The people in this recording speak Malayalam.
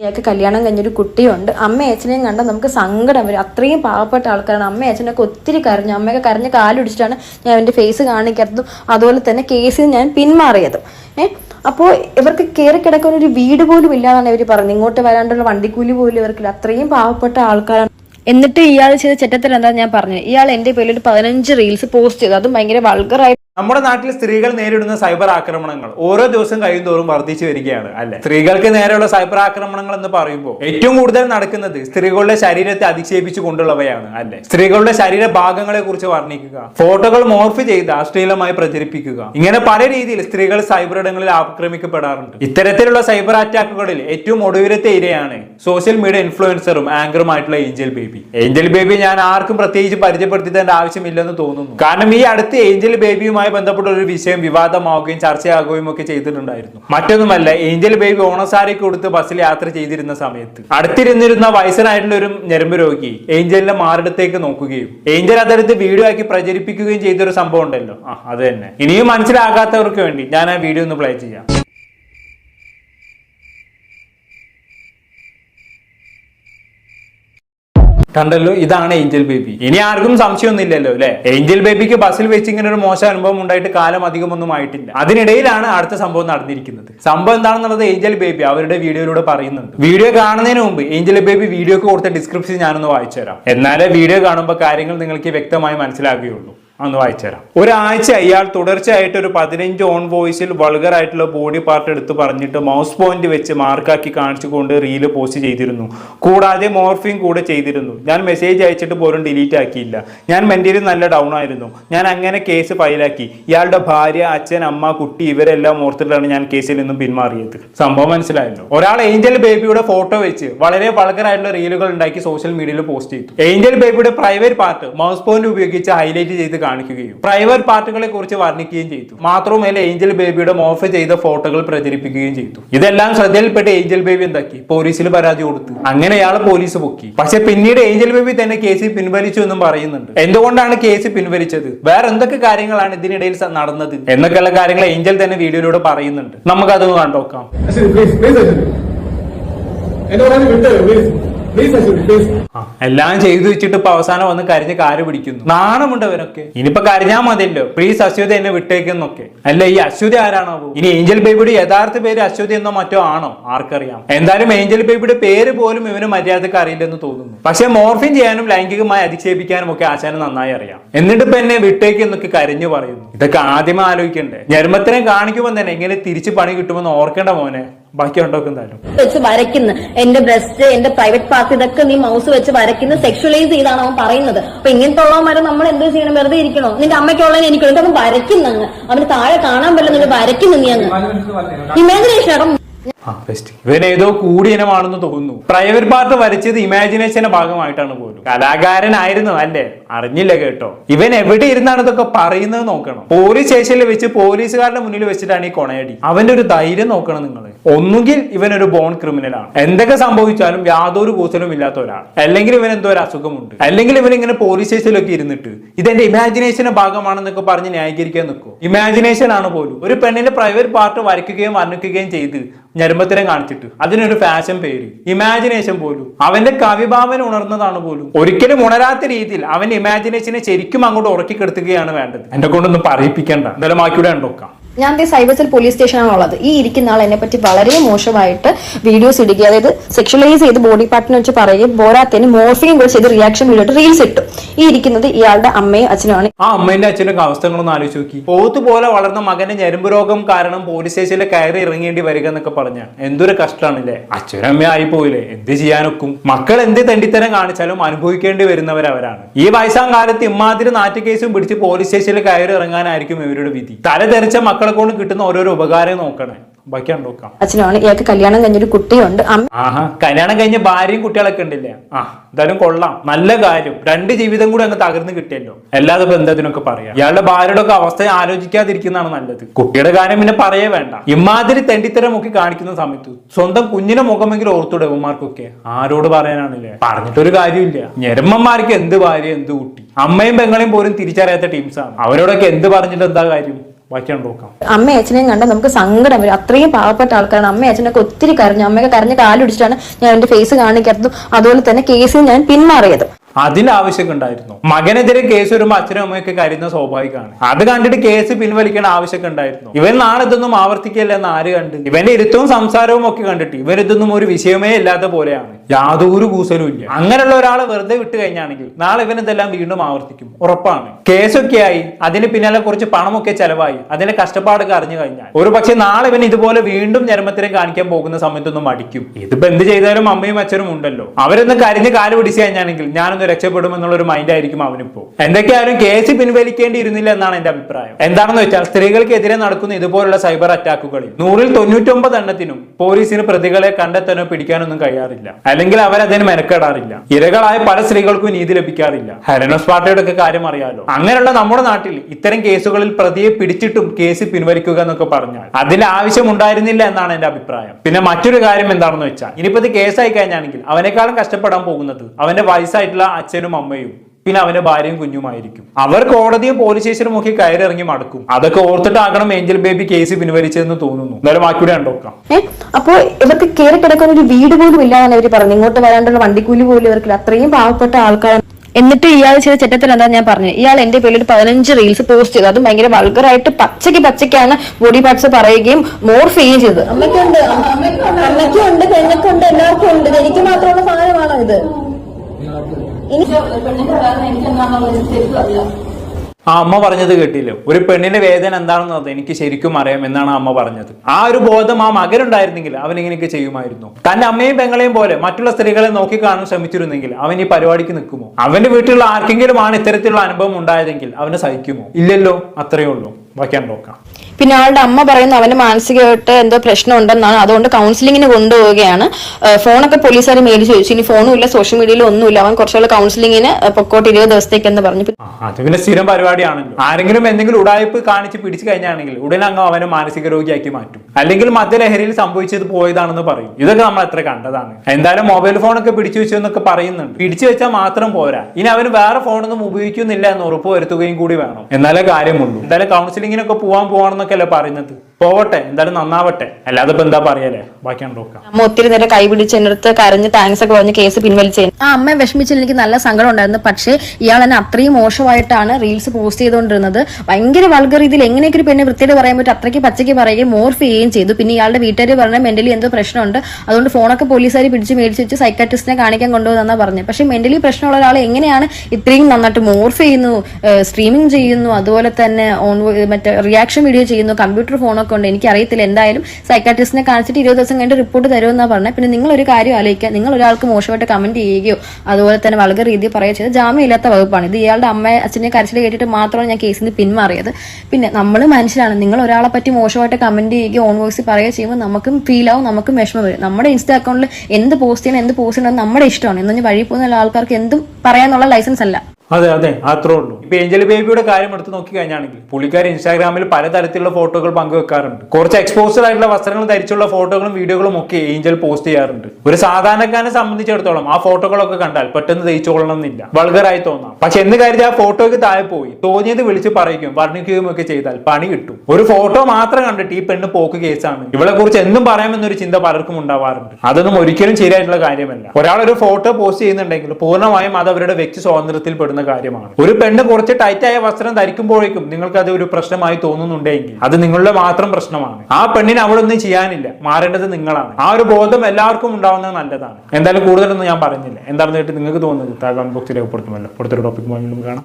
ഇയാൾക്ക് കല്യാണം കഴിഞ്ഞൊരു കുട്ടിയുണ്ട്. അമ്മ അച്ഛനെയും കണ്ടാൽ നമുക്ക് സങ്കടം വരും. അത്രയും പാവപ്പെട്ട ആൾക്കാരാണ്. അമ്മ അച്ഛനൊക്കെ ഒത്തിരി കരഞ്ഞു. അമ്മയൊക്കെ കരഞ്ഞ് കാലുടിച്ചിട്ടാണ് ഞാൻ എന്റെ ഫേസ് കാണിക്കാത്തതും അതുപോലെ തന്നെ കേസിൽ ഞാൻ പിന്മാറിയതും. ഏ? അപ്പോൾ ഇവർക്ക് കയറി കിടക്കുന്ന ഒരു വീട് പോലും ഇല്ലാന്നാണ് ഇവർ പറഞ്ഞത്. ഇങ്ങോട്ട് വരാണ്ടുള്ള വണ്ടിക്കൂലി പോലും ഇവർക്കില്ല അത്രയും പാവപ്പെട്ട ആൾക്കാരാണ്. എന്നിട്ട് ഇയാൾ ചെയ്ത ചെറ്റത്തിൽ എന്താ ഞാൻ പറഞ്ഞത്? ഇയാൾ എന്റെ പേരിൽ ഒരു പതിനഞ്ച് റീൽസ് പോസ്റ്റ് ചെയ്തു. അതും ഭയങ്കര വൾഗറായിട്ട് നമ്മുടെ നാട്ടിൽ സ്ത്രീകൾ നേരിടുന്ന സൈബർ ആക്രമണങ്ങൾ ഓരോ ദിവസം കഴിയുന്തോറും വർദ്ധിച്ചു വരികയാണ് അല്ലെ? സ്ത്രീകൾക്ക് നേരെയുള്ള സൈബർ ആക്രമണങ്ങൾ എന്ന് പറയുമ്പോൾ ഏറ്റവും കൂടുതൽ നടക്കുന്നത് സ്ത്രീകളുടെ ശരീരത്തെ അധിക്ഷേപിച്ചു കൊണ്ടുള്ളവയാണ് അല്ലെ? സ്ത്രീകളുടെ ശരീര ഭാഗങ്ങളെ കുറിച്ച് വർണിക്കുക ഫോട്ടോകൾ മോർഫ് ചെയ്ത് അശ്ലീലമായി പ്രചരിപ്പിക്കുക. ഇങ്ങനെ പല രീതിയിൽ സ്ത്രീകൾ സൈബർ ഇടങ്ങളിൽ ആക്രമിക്കപ്പെടാറുണ്ട്. ഇത്തരത്തിലുള്ള സൈബർ അറ്റാക്കുകളിൽ ഏറ്റവും ഒടുവിലത്തെ ഇരയാണ് സോഷ്യൽ മീഡിയ ഇൻഫ്ലുവൻസറും ആങ്കറുമായിട്ടുള്ള ഏഞ്ചൽ ബേബി. ഏഞ്ചൽ ബേബി ഞാൻ ആർക്കും പ്രത്യേകിച്ച് പരിചയപ്പെടുത്തി പരിചയപ്പെടുത്തേണ്ട ആവശ്യമില്ലെന്ന് തോന്നുന്നു. കാരണം ഈ അടുത്ത് ഏഞ്ചൽ ബേബിയുമായി ബന്ധപ്പെട്ട ഒരു വിഷയം വിവാദമാവുകയും ചർച്ചയാകുകയും ഒക്കെ ചെയ്തിട്ടുണ്ടായിരുന്നു. മറ്റൊന്നുമല്ല ഏഞ്ചൽ ബേബി ഓണസാരി കൊടുത്ത് ബസ്സിൽ യാത്ര ചെയ്തിരുന്ന സമയത്ത് അടുത്തിരുന്നിരുന്ന വയസ്സനായിട്ടുള്ള ഒരു ഞരമ്പ് രോഗി ഏഞ്ചലിന്റെ മാറിടത്തേക്ക് നോക്കുകയും ഏഞ്ചൽ അതെടുത്ത് വീഡിയോ ആക്കി പ്രചരിപ്പിക്കുകയും ചെയ്തൊരു സംഭവം ഉണ്ടല്ലോ. ആ അത് തന്നെ. ഇനിയും മനസ്സിലാകാത്തവർക്ക് വേണ്ടി ഞാൻ ആ വീഡിയോ ഒന്ന് പ്ലേ ചെയ്യാം. കണ്ടല്ലോ ഇതാണ് ഏഞ്ചൽ ബേബി. ഇനി ആർക്കും സംശയമൊന്നുമില്ലല്ലോ അല്ലെ? ഏഞ്ചൽ ബേബിക്ക് ബസ്സിൽ വെച്ച് ഇങ്ങനെ ഒരു മോശം അനുഭവം ഉണ്ടായിട്ട് കാലം അധികമൊന്നും ആയിട്ടില്ല. അതിനിടയിലാണ് അടുത്ത സംഭവം നടന്നിരിക്കുന്നത്. സംഭവം എന്താണെന്നുള്ളത് ഏഞ്ചൽ ബേബി അവരുടെ വീഡിയോയിലൂടെ പറയുന്നുണ്ട്. വീഡിയോ കാണുന്നതിന് മുമ്പ് ഏഞ്ചൽ ബേബി വീഡിയോക്ക് കൊടുത്ത ഡിസ്ക്രിപ്ഷൻ ഞാനൊന്ന് വായിച്ചു തരാം എന്നാലേ വീഡിയോ കാണുമ്പോൾ കാര്യങ്ങൾ നിങ്ങൾക്ക് വ്യക്തമായി മനസ്സിലാകുകയുള്ളൂ. ഒന്ന് വായിച്ചുതരാം ഒരാഴ്ച അയാൾ തുടർച്ചയായിട്ട് ഒരു പതിനഞ്ച് ഓൺ വോയിസിൽ വൾഗർ ആയിട്ടുള്ള ബോഡി പാർട്ട് എടുത്ത് പറഞ്ഞിട്ട് മൗസ് പോയിന്റ് വെച്ച് മാർക്കാക്കി കാണിച്ചുകൊണ്ട് റീൽ പോസ്റ്റ് ചെയ്തിരുന്നു. കൂടാതെ മോർഫിംഗ് കൂടെ ചെയ്തിരുന്നു. ഞാൻ മെസ്സേജ് അയച്ചിട്ട് പോലും ഡിലീറ്റ് ആക്കിയില്ല. ഞാൻ മെന്റലി നല്ല ഡൗൺ ആയിരുന്നു. ഞാൻ അങ്ങനെ കേസ് ഫയലാക്കി ഇയാളുടെ ഭാര്യ അച്ഛൻ അമ്മ കുട്ടി ഇവരെല്ലാം ഓർത്തിട്ടാണ് ഞാൻ കേസിൽ നിന്നും പിന്മാറിയത്. സംഭവം മനസ്സിലായല്ലോ? ഒരാൾ ഏഞ്ചൽ ബേബിയുടെ ഫോട്ടോ വെച്ച് വളരെ വൾഗർ ആയിട്ടുള്ള റീലുകൾ ഉണ്ടാക്കി സോഷ്യൽ മീഡിയയിൽ പോസ്റ്റ് ചെയ്തു. ഏഞ്ചൽ ബേബിയുടെ പ്രൈവറ്റ് പാർട്ട് മൗസ് പോയിന്റ് ഉപയോഗിച്ച് ഹൈലൈറ്റ് ചെയ്ത് കാണിക്കുകയും പ്രൈവറ്റ് പാർട്ടികളെ കുറിച്ച് വർണിക്കുകയും ചെയ്തു. മാത്രവുമല്ല ഏഞ്ചൽ ബേബിയുടെ മോഫ് ചെയ്ത ഫോട്ടോകൾ പ്രചരിപ്പിക്കുകയും ചെയ്തു. ഇതെല്ലാം ശ്രദ്ധയിൽപ്പെട്ട് ഏഞ്ചൽ ബേബി എന്താക്കി? പോലീസിൽ പരാതി കൊടുത്തു. അങ്ങനെ അയാൾ പോലീസ് പൊക്കി. പക്ഷെ പിന്നീട് ഏഞ്ചൽ ബേബി തന്നെ കേസ് പിൻവലിച്ചു എന്നും പറയുന്നുണ്ട്. എന്തുകൊണ്ടാണ് കേസ് പിൻവലിച്ചത്? വേറെ എന്തൊക്കെ കാര്യങ്ങളാണ് ഇതിനിടയിൽ നടന്നത്? എന്നൊക്കെയുള്ള കാര്യങ്ങൾ ഏഞ്ചൽ തന്നെ വീഡിയോയിലൂടെ പറയുന്നുണ്ട്. നമുക്കതൊന്ന് കണ്ടോക്കാം. എന്നെ പറഞ്ഞു വിട്ട് എല്ലാം ചെയ്തു വെച്ചിട്ട് ഇപ്പൊ അവസാനം വന്ന് കരഞ്ഞ് കാര് പിടിക്കുന്നു. നാണമുണ്ട് അവരൊക്കെ ഇനിയിപ്പോ കരിഞ്ഞാ മതിയല്ലോ. പ്ലീസ് അശ്വതി എന്നെ വിട്ടേക്കുന്നൊക്കെ. അല്ല ഈ അശ്വതി ആരാണോ? ഇനി ഏഞ്ചൽ ബേബിയുടെ യഥാർത്ഥ പേര് അശ്വതി എന്നോ മറ്റോ ആണോ? ആർക്കറിയാം. എന്തായാലും ഏഞ്ചൽ ബേബിയുടെ പേര് പോലും ഇവന് മര്യാദയ്ക്ക് അറിയില്ലെന്ന് തോന്നുന്നു. പക്ഷെ മോർഫിൻ ചെയ്യാനും ലൈംഗികമായി അധിക്ഷേപിക്കാനും ഒക്കെ ആശാന് നന്നായി അറിയാം. എന്നിട്ട് ഇപ്പൊ എന്നെ വിട്ടേക്കെന്നൊക്കെ കരിഞ്ഞു പറയുന്നു. ഇതൊക്കെ ആദ്യമേ ആലോചിക്കണ്ടേ? ഞർമ്മത്തിനെ കാണിക്കുമ്പോൾ തന്നെ എങ്ങനെ തിരിച്ചു പണി കിട്ടുമെന്ന് ഓർക്കേണ്ട മോനെ. ബാക്കി വെച്ച് വരയ്ക്കുന്ന. എന്റെ ബ്രസ്റ്റ് എന്റെ പ്രൈവറ്റ് പാർട്ട് ഇതൊക്കെ നീ മൗസ് വെച്ച് വരയ്ക്കുന്ന സെക്ഷുവലൈസ് ചെയ്താണ് അവൻ പറയുന്നത്. അപ്പൊ ഇങ്ങനത്തെ ഉള്ളവന്മാരെ നമ്മൾ എന്ത് ചെയ്യണം? വെറുതെ ഇരിക്കണോ? നിന്റെ അമ്മയ്ക്കുള്ളതിന് എനിക്ക് അവൻ വരയ്ക്കുന്നങ്ങ് അവന് താഴെ കാണാൻ പറ്റില്ല നിങ്ങൾ വരയ്ക്കുന്നു നീ അങ്ങ്. ഇമാജിനേഷൻ ഇവൻ ഏതോ കൂടിയനമാണെന്ന് തോന്നുന്നു. പ്രൈവറ്റ് പാർട്ട് വരച്ചത് ഇമാജിനേഷന്റെ ഭാഗമായിട്ടാണ് പോലും. കലാകാരനായിരുന്നു അല്ലേ അറിഞ്ഞില്ല കേട്ടോ. ഇവൻ എവിടെ ഇരുന്നാണ് ഇതൊക്കെ പറയുന്നത് നോക്കണം. പോലീസ് സ്റ്റേഷനിൽ വെച്ച് പോലീസുകാരുടെ മുന്നിൽ വെച്ചിട്ടാണ് ഈ കൊണയടി. അവന്റെ ഒരു ധൈര്യം നോക്കണം നിങ്ങൾ ഒന്നുകിൽ ഇവൻ ഒരു ബോൺ ക്രിമിനൽ ആണ്. എന്തൊക്കെ സംഭവിച്ചാലും യാതൊരു കൂസലും ഇല്ലാത്ത ഒരാൾ അല്ലെങ്കിൽ ഇവൻ എന്തോ ഒരു അസുഖമുണ്ട്. അല്ലെങ്കിൽ ഇവൻ ഇങ്ങനെ പോലീസ് സ്റ്റേഷനിലൊക്കെ ഇരുന്നിട്ട് ഇതെന്റെ ഇമാജിനേഷന്റെ ഭാഗമാണെന്നൊക്കെ പറഞ്ഞ് ന്യായീകരിക്കാൻ നിൽക്കും. ഇമാജിനേഷൻ ആണ് പോലും. ഒരു പെണ്ണിന്റെ പ്രൈവറ്റ് പാർട്ട് വരയ്ക്കുകയും വർണിക്കുകയും ചെയ്ത് ഞരുമ്പത്തിനെ കാണിച്ചിട്ട്. അതിനൊരു ഫാഷൻ പേര്. ഇമാജിനേഷൻ പോലും. അവന്റെ കവിഭാവന ഉണർന്നതാണ് പോലും. ഒരിക്കലും ഉണരാത്ത രീതിയിൽ അവന്റെ ഇമാജിനേഷനെ ശരിക്കും അങ്ങോട്ട് ഉറക്കി ഉറക്കിക്കെടുത്തുകയാണ് വേണ്ടത്. എന്നെ കൊണ്ടൊന്നും പറയിപ്പിക്കേണ്ട. ബലമാക്കിയുടെ ഉണ്ടോക്കാം ഞാൻ ദേ സൈബർ സെൽ പോലീസ് സ്റ്റേഷനാണ് ഉള്ളത് ഈ ഇരിക്കുന്ന ആൾ എന്നെ പറ്റി വളരെ മോശമായിട്ട് വീഡിയോസ് ഇടുക അതായത് സെക്ഷലൈസ് ചെയ്ത് ബോഡി പാർട്ടിനെ വെച്ച് പറയുകയും പോരാത്തതിന് മോർഫിംഗ് കൂടെ ചെയ്ത് റിയാക്ഷൻ വീഡിയോ റീൽസ് ഇട്ടു. ഈ ഇരിക്കുന്നത് ഇയാളുടെ അമ്മയും അച്ഛനുമാണ്. ആ അമ്മേന്റെ അച്ഛന്റെ അവസ്ഥകളൊന്ന് ആലോചിച്ച് നോക്കി. പോത്ത് പോലെ വളർന്ന മകന്റെ ഞരമ്പ് രോഗം കാരണം പോലീസ് സ്റ്റേഷനിൽ കയറി ഇറങ്ങേണ്ടി വരിക എന്നൊക്കെ പറഞ്ഞ എന്തൊരു കഷ്ടമാണല്ലേ അച്ഛനമ്മ ആയി പോയില്ലേ എന്ത് ചെയ്യാനൊക്കും. മക്കൾ എന്ത് തെണ്ടിത്തരം കാണിച്ചാലും അനുഭവിക്കേണ്ടി വരുന്നവരവരാണ്. ഈ വയസ്സാം കാലത്ത് ഇമാതിരി നാറ്റ് കേസും പിടിച്ച് പോലീസ് സ്റ്റേഷനിൽ കയറി ഇറങ്ങാനായിരിക്കും ഇവരുടെ വിധി. തല തെറിച്ച മക്കളെ കൊണ്ട് കിട്ടുന്ന ഓരോരോ ഉപകാരം നോക്കണേ. ബാക്കിയാണ് നോക്കാം. അച്ഛനാണ് ഇയാൾക്ക് കല്യാണം കഴിഞ്ഞൊരു കുട്ടിയുണ്ട്. അമ്മ ആഹാ കല്യാണം കഴിഞ്ഞ ഭാര്യയും കുട്ടികളൊക്കെ ഉണ്ടല്ലേ? ആ എന്തായാലും കൊള്ളാം. നല്ല കാര്യം. രണ്ട് ജീവിതം കൂടെ അങ്ങ് തകർന്ന് കിട്ടിയല്ലോ. എല്ലാതും ബന്ധത്തിനൊക്കെ പറയാം? ഇയാളുടെ ഭാര്യയുടെ ഒക്കെ അവസ്ഥ ആലോചിക്കാതിരിക്കുന്നതാണ് നല്ലത്. കുട്ടിയുടെ കാര്യം പിന്നെ പറയേ വേണ്ട. ഇമാതിരി തെണ്ടിത്തരം ഒക്കെ കാണിക്കുന്ന സമയത്ത് സ്വന്തം കുഞ്ഞിനെ മുഖമെങ്കിലും ഓർത്തൂടെ ഉമ്മമാർക്കൊക്കെ ആരോട് പറയാനാണല്ലേ? പറഞ്ഞിട്ടൊരു കാര്യമില്ല. ഞെരമ്മമാർക്ക് എന്ത് ഭാര്യ എന്ത് കുട്ടി? അമ്മയും പെങ്ങളെയും പോലും തിരിച്ചറിയാത്ത ടീംസാണ് അവരോടൊക്കെ എന്ത് പറഞ്ഞിട്ട് എന്താ കാര്യം? ബാക്കിയാണ് നോക്കാം. അമ്മ അച്ഛനെയും കണ്ട നമുക്ക് സങ്കടം വരും. അത്രയും പാവപ്പെട്ട ആൾക്കാരാണ്. അമ്മ അച്ഛനൊക്കെ ഒത്തിരി കരഞ്ഞു. അമ്മയൊക്കെ കരഞ്ഞ് കാലുടിച്ചിട്ടാണ് ഞാൻ എന്റെ ഫേസ് കാണിക്കാത്തതും അതുപോലെ തന്നെ കേസിൽ ഞാൻ പിന്മാറിയതും. ഉണ്ടായിരുന്നു മകനെതിരെ കേസ് വരുമ്പോൾ അച്ഛനും അമ്മയൊക്കെ കരുതുന്ന സ്വാഭാവികമാണ്. അത് കണ്ടിട്ട് കേസ് പിൻവലിക്കേണ്ട ആവശ്യമൊക്കെ ഉണ്ടായിരുന്നു ഇവൻ നാളെ ഇതൊന്നും ആവർത്തിക്കില്ല എന്ന് ആര് കണ്ട്? ഇവന്റെ ഇരുത്തവും സംസാരവും ഒക്കെ കണ്ടിട്ട് ഇവൻ ഇതൊന്നും ഒരു വിഷയമേ ഇല്ലാത്ത പോലെയാണ്. യാതൊരു കൂസലും ഇല്ല. അങ്ങനെയുള്ള ഒരാളെ വെറുതെ വിട്ടു കഴിഞ്ഞാണെങ്കിൽ നാളെ ഇവൻ ഇതെല്ലാം വീണ്ടും ആവർത്തിക്കും. ഉറപ്പാണ്. കേസൊക്കെ ആയി അതിന് പിന്നാലെ കുറച്ച് പണമൊക്കെ ചെലവായി അതിന്റെ കഷ്ടപ്പാടൊക്കെ അറിഞ്ഞു കഴിഞ്ഞാൽ ഒരു പക്ഷെ നാളെ ഇവൻ ഇതുപോലെ വീണ്ടും ജന്മത്തിനെ കാണിക്കാൻ പോകുന്ന സമയത്തൊന്നും മടിക്കും. ഇതിപ്പോ എന്ത് ചെയ്താലും അമ്മയും അച്ഛനും ഉണ്ടല്ലോ. അവരൊന്ന് കരിഞ്ഞ് കാൽ പിടിച്ചു കഴിഞ്ഞാണെങ്കിൽ ഞാനൊന്ന് രക്ഷപ്പെടും എന്നുള്ള ഒരു മൈൻഡ് ആയിരിക്കും അവനിപ്പോ. എന്തൊക്കെയായാലും കേസ് പിൻവലിക്കേണ്ടിയിരുന്നില്ല എന്നാണ് എന്റെ അഭിപ്രായം. എന്താണെന്ന് വെച്ചാൽ സ്ത്രീകൾക്കെതിരെ നടക്കുന്ന ഇതുപോലുള്ള സൈബർ അറ്റാക്കുകളിൽ നൂറിൽ തൊണ്ണൂറ്റൊമ്പത് എണ്ണത്തിനും പോലീസിന് പ്രതികളെ കണ്ടെത്താനോ പിടിക്കാനൊന്നും കഴിയാറില്ല. അല്ലെങ്കിൽ അവരതിന് മെനക്കെടാറില്ല. ഇരകളായ പല സ്ത്രീകൾക്കും നീതി ലഭിക്കാറില്ല. ഹെലനോസ് പാർട്ടിയുടെ ഒക്കെ കാര്യം അറിയാലോ. അങ്ങനെയുള്ള നമ്മുടെ നാട്ടിൽ ഇത്തരം കേസുകളിൽ പ്രതിയെ പിടിച്ചിട്ടും കേസ് പിൻവലിക്കുക എന്നൊക്കെ പറഞ്ഞാൽ അതിൽ ആവശ്യം ഉണ്ടായിരുന്നില്ല എന്നാണ് എന്റെ അഭിപ്രായം. പിന്നെ മറ്റൊരു കാര്യം എന്താണെന്ന് വെച്ചാൽ ഇനിയിപ്പോ ഇത് കേസായി കഴിഞ്ഞാണെങ്കിൽ അവനേക്കാളും കഷ്ടപ്പെടാൻ പോകുന്നത് അവന്റെ വയസ്സായിട്ടുള്ള അച്ഛനും അമ്മയും പിന്നെ അവന്റെ ഭാര്യയും കുഞ്ഞുമായിരിക്കും. അവർ കോടതിയും പോലീസ് സ്റ്റേഷനും ഒക്കെ കയറിറങ്ങി മടക്കും. അതൊക്കെ ഓർത്തിട്ടാകണം ഏഞ്ചൽ ബേബി കേസ് പിൻവലിച്ചതെന്ന് തോന്നുന്നു. എന്തായാലും ബാക്കിയുടെ കണ്ടോക്കാം. അപ്പോ അപ്പോൾ ഇവർക്ക് കയറി കിടക്കുന്ന ഒരു വീട് പോലും ഇല്ലാന്നാണ് ഇവർ പറഞ്ഞു ഇങ്ങോട്ട് വരാണ്ടുള്ള വണ്ടിക്കൂലി പോലും ഇവർക്ക് അത്രയും പാവപ്പെട്ട ആൾക്കാർ എന്നിട്ട് ഇയാൾ ചെയ്ത ചെറ്റത്തിൽ എന്താ ഞാൻ പറഞ്ഞു? ഇയാൾ എന്റെ പേരിൽ ഒരു പതിനഞ്ച് റീൽസ് പോസ്റ്റ് ചെയ്തു. അതും ഭയങ്കര വൾഗറായിട്ട് പച്ചയ്ക്ക് പച്ചയ്ക്കാണ് ബോഡി പാർട്സ് പറയുകയും മോർ ചെയ്യുകയും ചെയ്തത്. അമ്മയ്ക്കുണ്ട്. അമ്മയ്ക്കുണ്ട്. പെണ്ണുക്കുണ്ട്. എല്ലാവർക്കും ഉണ്ട്. എനിക്ക് മാത്രമുള്ള സാധനമാണോ ഇത്? ആ അമ്മ പറഞ്ഞത് കേട്ടില്ലേ? ഒരു പെണ്ണിന്റെ വേദന എന്താണെന്നത് എനിക്ക് ശരിക്കും അറിയാം എന്നാണ് അമ്മ പറഞ്ഞത്. ആ ഒരു ബോധം ആ മകനുണ്ടായിരുന്നെങ്കിൽ അവൻ ഇങ്ങനെയൊക്കെ ചെയ്യുമായിരുന്നു. തന്റെ അമ്മയും പെങ്ങളെയും പോലെ മറ്റുള്ള സ്ത്രീകളെ നോക്കി കാണാൻ ശ്രമിച്ചിരുന്നെങ്കിൽ അവൻ ഈ പരിപാടിക്ക് നിൽക്കുമോ? അവന്റെ വീട്ടിലുള്ള ആർക്കെങ്കിലും ആണ് ഇത്തരത്തിലുള്ള അനുഭവം ഉണ്ടായതെങ്കിൽ അവന് സഹിക്കുമോ? ഇല്ലല്ലോ അത്രയേ ഉള്ളൂ. ബാക്കിയാണ് നോക്കാം. പിന്നെ ആളുടെ അമ്മ പറയുന്നു അവന് മാനസികമായിട്ട് എന്തോ പ്രശ്നം ഉണ്ടെന്നാണ് അതുകൊണ്ട് കൗൺസിലിങ്ങിന് കൊണ്ടുപോവുകയാണ്. ഫോണൊക്കെ പോലീസുകാർ മേടിച്ച് ചോദിച്ചു ഇനി ഫോണും ഇല്ല സോഷ്യൽ മീഡിയയിലും ഒന്നുമില്ല. അവൻ കുറച്ചുള്ള കൗൺസിലിങ്ങിന് പൊക്കോട്ട് ഇരുപത് ദിവസത്തേക്ക് എന്ന് പറഞ്ഞു അത് പിന്നെ സ്ഥിരം പരിപാടിയാണല്ലോ ആരെങ്കിലും എന്തെങ്കിലും ഉടായ്പ് കാണിച്ച് പിടിച്ചു കഴിഞ്ഞാണെങ്കിൽ ഉടനെ അങ്ങ് അവനെ മാനസിക രോഗിയാക്കി മാറ്റും. അല്ലെങ്കിൽ മദ്യലഹരിയിൽ സംഭവിച്ചത് പോയതാണെന്ന് പറയും. ഇതൊക്കെ നമ്മൾ എത്ര കണ്ടതാണ്. എന്തായാലും മൊബൈൽ ഫോണൊക്കെ പിടിച്ചു വെച്ചു എന്നൊക്കെ പറയുന്നുണ്ട്. പിടിച്ചു വെച്ചാൽ മാത്രം പോരാ. ഇനി അവന് വേറെ ഫോണൊന്നും ഉപയോഗിക്കുന്നില്ല എന്ന് ഉറപ്പ് വരുത്തുകയും കൂടി വേണം. എന്നാലേ കാര്യമുള്ളൂ. എന്തായാലും കൗൺസിലിങ്ങിനൊക്കെ പോവാൻ പോവാണെന്നൊക്കെയല്ലേ പറയുന്നത്? പോവട്ടെ എന്തായാലും നന്നാവട്ടെ. അല്ലാതെ ഇപ്പൊ എന്താ പറയല്ലേ ബാക്കിയാണ് നോക്കാം. അമ്മ ഒത്തിരി നേരം കൈ പിടിച്ച് അടുത്ത് കരഞ്ഞ് താങ്ക്സ് ഒക്കെ പറഞ്ഞ് കേസ് പിൻവലിച്ചു. ആ അമ്മ വിഷമിച്ചതിൽ എനിക്ക് നല്ല സങ്കടം ഉണ്ടായിരുന്നു. പക്ഷേ ഇയാൾ എന്നെ അത്രയും മോശമായിട്ടാണ് റീൽസ് പോസ്റ്റ് ചെയ്തുകൊണ്ടിരുന്നത്. ഭയങ്കര വൾഗർ രീതിയിൽ എങ്ങനെയൊക്കെ ഒരു പെണ്ണെ വൃത്തിയോട് പറയാൻ പറ്റും അത്രയ്ക്ക് പച്ചയ്ക്ക് പറയുകയും മോർഫ് ചെയ്യുകയും ചെയ്തു. പിന്നെ ഇയാളുടെ വീട്ടുകാർ പറഞ്ഞ മെന്റലി എന്തോ പ്രശ്നമുണ്ട്. അതുകൊണ്ട് ഫോണൊക്കെ പോലീസുകാർ പിടിച്ച് മേടിച്ച് വെച്ച് സൈക്കാട്രിസ്റ്റിനെ കാണിക്കാൻ കൊണ്ടുപോകുന്ന പറഞ്ഞു പക്ഷേ മെന്റലി പ്രശ്നമുള്ള ഒരാൾ എങ്ങനെയാണ് ഇത്രയും നന്നായിട്ട് മോർഫ് ചെയ്യുന്നു സ്ട്രീമിംഗ് ചെയ്യുന്നു അതുപോലെ തന്നെ ഓൺ മറ്റേ റിയാക്ഷൻ വീഡിയോ ചെയ്യുന്നു കമ്പ്യൂട്ടർ ഫോണൊക്കെ ഉണ്ട് എനിക്ക് അറിയത്തില്ല എന്തായാലും സൈക്കാട്രിസ്റ്റിനെ കാണിച്ചിട്ട് ഇരുപത് ദിവസം കഴിഞ്ഞിട്ട് റിപ്പോർട്ട് തരുമെന്നാണ് പറഞ്ഞത്. പിന്നെ നിങ്ങൾ ഒരു കാര്യം ആലോചിക്കുക. നിങ്ങൾ ഒരാൾക്ക് മോശമായിട്ട് കമന്റ് ചെയ്യുകയോ അതുപോലെ തന്നെ വളരെ രീതിയിൽ പറയുകയോ ചെയ്ത് ജാമ്യമില്ലാത്ത വകുപ്പാണ്. ഇത് ഇയാളുടെ അമ്മയെ അച്ഛനെ കരച്ചിൽ കേട്ടിട്ട് മാത്രമാണ് ഞാൻ കേസിൽ പിന്മാറിയത്. പിന്നെ നമ്മൾ മനുഷ്യരാണ്. നിങ്ങൾ ഒരാളെ പറ്റി മോശമായിട്ട് കമന്റ് ചെയ്യുകയോ ഓൺ വോയിസ് പറയുകയോ ചെയ്യുമ്പോൾ നമുക്കും ഫീൽ ആവും നമുക്കും വിഷമം വരും. നമ്മുടെ ഇൻസ്റ്റാ അക്കൗണ്ടിൽ എന്ത് പോസ്റ്റ് ചെയ്യണം എന്ത് പോസ്റ്റ് ചെയ്യണം നമ്മുടെ ഇഷ്ടമാണ്. എന്ന് വഴി പോകുന്ന ആൾക്കാർക്ക് എന്തും പറയാനുള്ള ലൈസൻസ് അല്ല. അതെ അതെ അത്രേ ഉള്ളൂ. ഇപ്പൊ ഏഞ്ചൽ ബേബിയുടെ കാര്യം എടുത്ത് നോക്കി കഴിഞ്ഞാണെങ്കിൽ പുള്ളിക്കാർ ഇൻസ്റ്റാഗ്രാമിൽ പലതരത്തിലുള്ള ഫോട്ടോകൾ പങ്കുവെക്കാറുണ്ട്. കുറച്ച് എക്സ്പോസ്ഡ് ആയിട്ടുള്ള വസ്ത്രങ്ങൾ ധരിച്ചുള്ള ഫോട്ടോകളും വീഡിയോകളും ഒക്കെ ഏഞ്ചൽ പോസ്റ്റ് ചെയ്യാറുണ്ട്. ഒരു സാധാരണക്കാരനെ സംബന്ധിച്ചിടത്തോളം ആ ഫോട്ടോകളൊക്കെ കണ്ടാൽ പെട്ടെന്ന് തയ്ച്ചുകൊള്ളണം എന്നില്ല തോന്നാം. പക്ഷെ എന്ന് കരുതി ആ ഫോട്ടോയ്ക്ക് താഴെ പോയി തോന്നിയത് വിളിച്ച് പറയുകയും വർണിക്കുകയും ഒക്കെ ചെയ്താൽ പണി കിട്ടും. ഒരു ഫോട്ടോ മാത്രം കണ്ടിട്ട് ഈ പെണ്ണ് പോക്ക് കേസാണ്. ഇവളെ കുറിച്ച് എന്തും പറയാമെന്നൊരു ചിന്ത പലർക്കും ഉണ്ടാവാറുണ്ട്. അതൊന്നും ഒരിക്കലും ശരിയായിട്ടുള്ള കാര്യമല്ല. ഒരാൾ ഒരു ഫോട്ടോ പോസ്റ്റ് ചെയ്യുന്നുണ്ടെങ്കിൽ പൂർണമായും അത് അവരുടെ വ്യക്തി സ്വാതന്ത്ര്യത്തിൽ പെടുന്ന കാര്യമാണ്. ഒരു പെണ്ണ് കുറച്ച് ടൈറ്റായ വസ്ത്രം ധരിക്കുമ്പോഴേക്കും നിങ്ങൾക്ക് അത് ഒരു പ്രശ്നമായി തോന്നുന്നുണ്ടെങ്കിൽ അത് നിങ്ങളുടെ മാത്രം പ്രശ്നമാണ്. ആ പെണ്ണിന് അവിടെ ഒന്നും ചെയ്യാനില്ല. മാറേണ്ടത് നിങ്ങളാണ്. ആ ഒരു ബോധം എല്ലാവർക്കും ഉണ്ടാവുന്നത് നല്ലതാണ്. എന്തായാലും കൂടുതലൊന്നും ഞാൻ പറഞ്ഞില്ല. എന്താണെന്ന് കേട്ട് നിങ്ങൾക്ക് തോന്നുന്നത്? താഴെ കമന്റ് ബോക്സിൽ രേഖപ്പെടുത്തുമല്ലോ. അടുത്തൊരു ടോപ്പിക് കാണാം.